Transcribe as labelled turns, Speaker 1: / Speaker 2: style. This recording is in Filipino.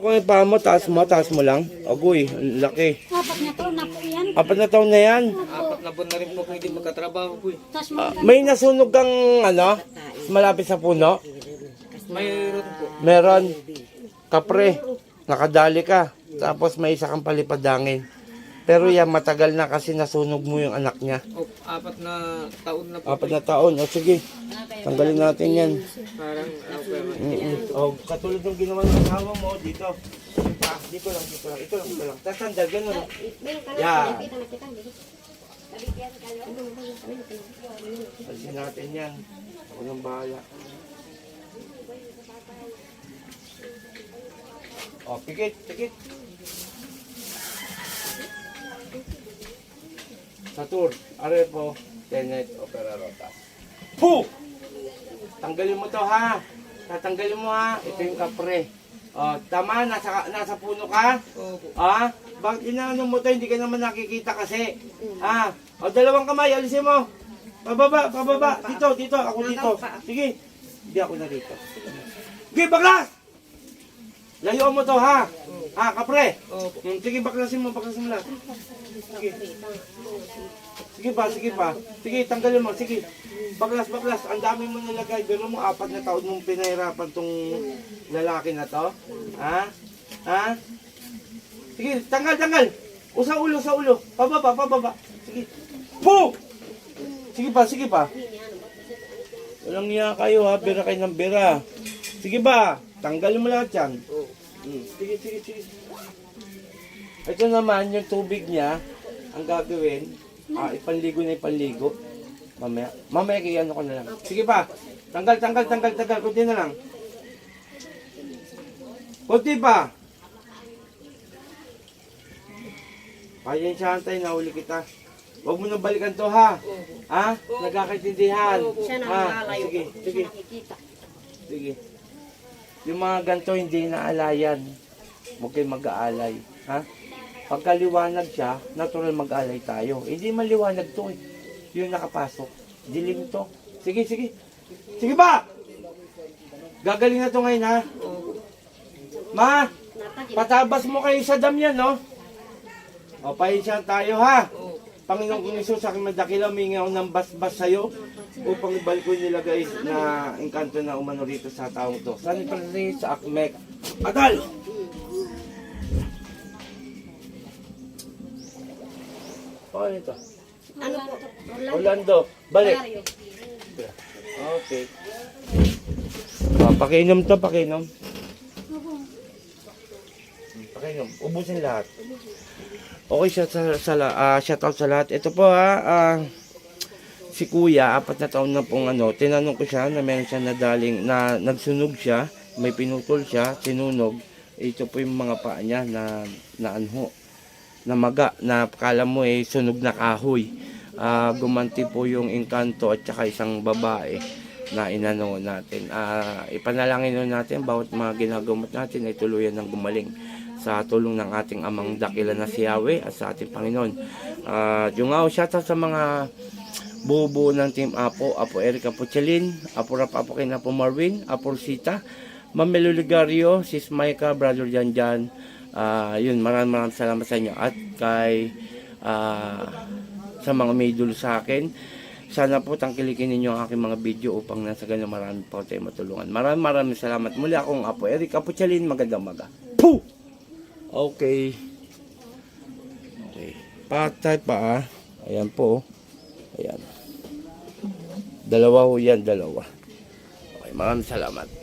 Speaker 1: Ako yung paa mo, taas mo, taas mo lang. Agoy, ang laki.
Speaker 2: Apat na to, na po yan.
Speaker 1: Apat na taon na yan.
Speaker 3: Apat na buwan na rin po kung hindi magkatrabaho po
Speaker 1: Ah, may nasunog kang ano, malapit sa puno.
Speaker 3: Mayroon po.
Speaker 1: Meron. Kapre, nakadali ka. Tapos may isa kang palipadangin. Pero yan, matagal na kasi nasunog mo yung anak niya.
Speaker 3: O, apat na taon na po.
Speaker 1: Apat na taon. O sige, tanggalin natin yan.
Speaker 3: Parang ako pero
Speaker 1: Mm-mm. O, katulad ng ginawa ng asawa mo, dito. Ah, dito lang, dito lang. Ito lang, ito lang. Tatandal, ganun. Yan. Alisin natin yan. Ako nang bahala. O, pikit, pikit. Satur, Arepo, Tenet, Opera Rotas. Puh! Tanggalin mo to ha. Tatanggalin mo ha. Ito yung kapre. O, tama, nasa, nasa puno ka?
Speaker 3: Opo.
Speaker 1: Ah, bakit inaano mo to? Hindi ka naman nakikita kasi. Ah, o dalawang kamay, alisin mo. Pababa, pababa. Dito, dito, ako dito. Sige. Hindi ako na dito. Sige, baklas! Layuan mo to ha. Ah, kapre.
Speaker 3: Opo.
Speaker 1: Hmm, sige, baklasin mo, baklasin mo lang. Sige. Sige pa, sige pa. Sige, tanggalin mo, sige. Baklas, baklas. Ang dami mo nilagay. Pero mo, apat na taon mong pinahirapan tong lalaki na to. Ha? Ha? Sige, tanggal, tanggal. O sa ulo, sa ulo. Pababa, pababa. Sige. Po! Sige pa, sige pa. Walang niya kayo ha, bira kayo ng bira. Sige ba? Tanggalin mo lahat yan. Hmm. Sige, sige, sige. Ito naman, yung tubig niya, ang gagawin, ah, ipanligo na ipanligo. Mamaya, mamaya kaya ano ko na lang. Sige pa, tanggal, tanggal, tanggal, tanggal, kunti na lang. Kunti pa. Pasensyahan tayo, nahuli kita. Huwag mo na balikan to ha. Ha? Nagkakaintindihan. Ha? Sige, sige. Sige. Yung mga ganito hindi naalayan. Huwag kayong mag-aalay. Ha? Pagkaliwanag siya, natural mag-aalay tayo. Hindi maliwanag to eh. Yung nakapasok. Dilim to. Sige, sige. Sige ba? Gagaling na to ngayon ha. Ma, patabas mo kayo sa dam yan, no? O, pahinsyan tayo ha. Panginoong Isus, sa aking madakila, humingi ako ng basbas sa'yo upang ibalik ko nilagay na engkanto na umano rito sa taong to. San Francisco sa Akmek. Atal! Oh, ano ito?
Speaker 2: Ano po?
Speaker 1: Orlando. Balik. Okay. Oh, pakinom to, pakinom. Pakinom. Ubusin lahat. Okay, shout sa, sa, ah, shout out sa lahat. Ito po ha, ah, si Kuya, apat na taon na pong ano, tinanong ko siya na meron siya nadaling, na nagsunog siya, may pinutol siya, sinunog. Ito po yung mga paa niya na, na anho, na maga, na kala mo eh, sunog na kahoy. Ah, gumanti po yung engkanto at saka isang babae na inano natin. Ah, ipanalangin natin bawat mga ginagamot natin ay tuluyan ng gumaling sa tulong ng ating amang dakila na si Yahweh at sa ating Panginoon. Ah, yung nga, shoutout sa mga buo ng Team Apo, Apo Erika Puchelin, Apo Rap Apo Kin, Apo Marvin, Apo Rosita, Ma'am Melo Ligario, Sis Maika, Brother Jan Jan, Ah, yun, maraming maraming salamat sa inyo at kay ah, sa mga may dulo sa akin. Sana po tangkilikin ninyo ang aking mga video upang nasa ganun marami po tayo matulungan. Maraming maraming salamat. Muli akong Apo Eric Apuchalin. Magandang maga. Puh! Okay. Okay. Patay pa ah. Ayan po. Ayan. Dalawa ho yan, dalawa. Okay, maraming salamat.